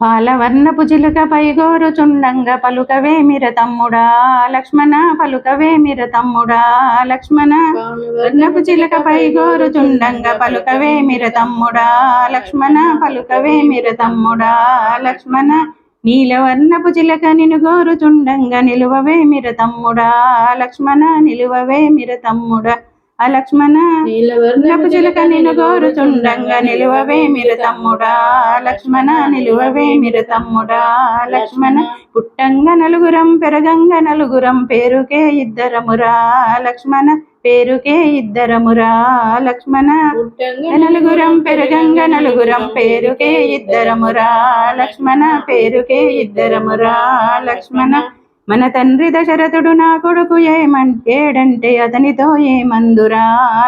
పాలవర్ణపు చిలుక పైగోరు చుండంగ పలుకవేమిర తమ్ముడా లక్ష్మణ పలుకవేమిర తమ్ముడా లక్ష్మణ వర్ణపు చిలుక పైగోరు చుండంగ పలుకవేమిర తమ్ముడా లక్ష్మణ పలుకవేమిర తమ్ముడా లక్ష్మణ నీలవర్ణపు చిలక నినుగోరు చుండంగ నిలువవేమిర తమ్ముడా లక్ష్మణ నిలువవేమిర తమ్ముడా. అలక్ష్మణ నీలవర్ణపు చిలక నినుగోరు చుండంగ నిలువవే మిర తమ్ముడా. లక్ష్మణ నిలువవే మిర తమ్ముడా. లక్ష్మణ పుట్టంగ నలుగురం పెరగంగ నలుగురం పేరుకే ఇద్దరమురా. లక్ష్మణ పేరుకే ఇద్దరమురా. లక్ష్మణ నలుగురం పెరగంగ నలుగురం పేరుకే ఇద్దరమురా. లక్ష్మణ పేరుకే ఇద్దరమురా. లక్ష్మణ మన తండ్రి దశరథుడు నా కొడుకు ఏమంటేడంటే అతనితో ఏమందురా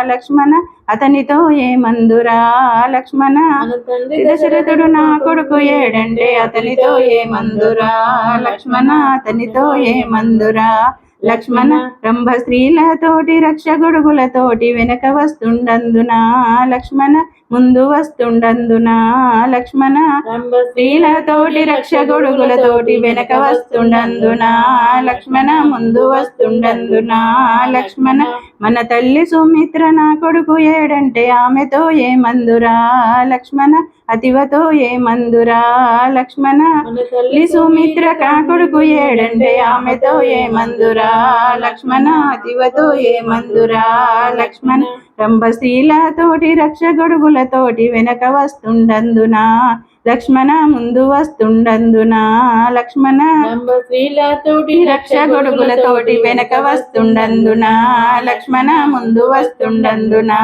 లక్ష్మణ అతనితో ఏమందురా లక్ష్మణ? దశరథుడు నా కొడుకు ఏడంటే అతనితో ఏమందురా లక్ష్మణ అతనితో ఏమందురా లక్ష్మణ? రంభ స్త్రీలతోటి రక్ష గొడుగులతోటి వెనక వస్తుండందునా లక్ష్మణ? ముందు వస్తుండందునా లక్ష్మణ. స్త్రీలతోటి రక్ష గొడుగులతోటి వెనక వస్తుండందునా లక్ష్మణ. ముందు వస్తుండందునా లక్ష్మణ. మన తల్లి సుమిత్ర నా కొడుకు ఏడంటే ఆమెతో ఏమందురా లక్ష్మణ? అతివతో ఏమందురా లక్ష్మణ? తల్లి సుమిత్ర కా కొడుకు ఏడంటే ఆమెతో ఏమందురా లక్ష్మణ? అతివతో ఏమందురా లక్ష్మణ? రంభశీలతోటి రక్ష గొడుగులతోటి వెనక వస్తుండందునా? లక్ష్మణ ముందు వస్తుండందునా? లక్ష్మణ స్త్రీలతోటి రక్ష గొడుగులతోటి వెనక వస్తుండందునా? లక్ష్మణ ముందు వస్తుండందునా?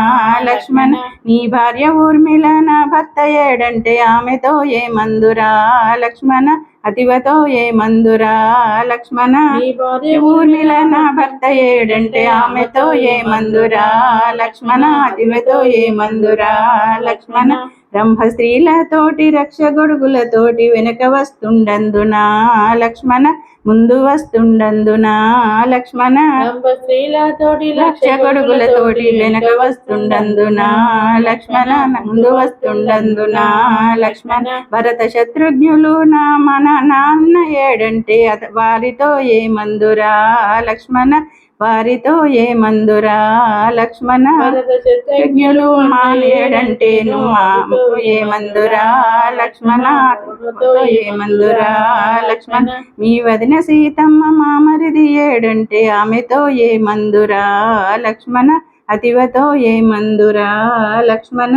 లక్ష్మణ నీ భార్య ఊర్మిళ నా భర్త ఏడంటే ఆమెతో ఏమందురా లక్ష్మణ అతివతో ఏమందురా లక్ష్మణ? నీ భార్య ఊర్మిళ నా భర్త ఏడంటే ఆమెతో ఏమందురా లక్ష్మణ? అతివతో ఏమందురా లక్ష్మణ? రంభ స్త్రీలతోటి రక్ష గొడుగులతోటి వెనక వస్తుండందునా లక్ష్మణ ముందు వస్తుండందునా లక్ష్మణ? రంభ స్త్రీలతోటి లక్ష గొడుగులతోటి వెనక వస్తుండందునా లక్ష్మణ ముందు వస్తుండందునా లక్ష్మణ? భరత శత్రుఘ్నులు నా మన నాన్న ఏడంటే వారితో ఏమందురా లక్ష్మణ? వారితో ఏమందురా లక్ష్మణ భరత శత్రుఘ్నులు యజ్ఞులు మానేడంటే ఏ మందురా? లక్ష్మణ ఏ మందురా? లక్ష్మణ మీ వదిన సీతమ్మ మామరిది ఏడంటే ఆమెతో ఏ మందురా? లక్ష్మణ అతివతో ఏ మందురా? లక్ష్మణ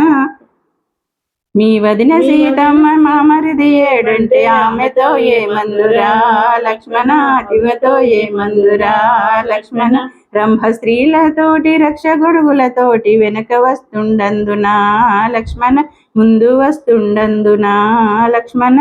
మీ వదిన సీతమ్మ మామరిది ఏడంటే ఆమెతో ఏమందురా లక్ష్మణ అతివతో ఏమందురా లక్ష్మణ రంభ స్త్రీలతోటి రక్ష గొడుగులతోటి వెనక వస్తుండందునా? లక్ష్మణ ముందు వస్తుండందునా? లక్ష్మణ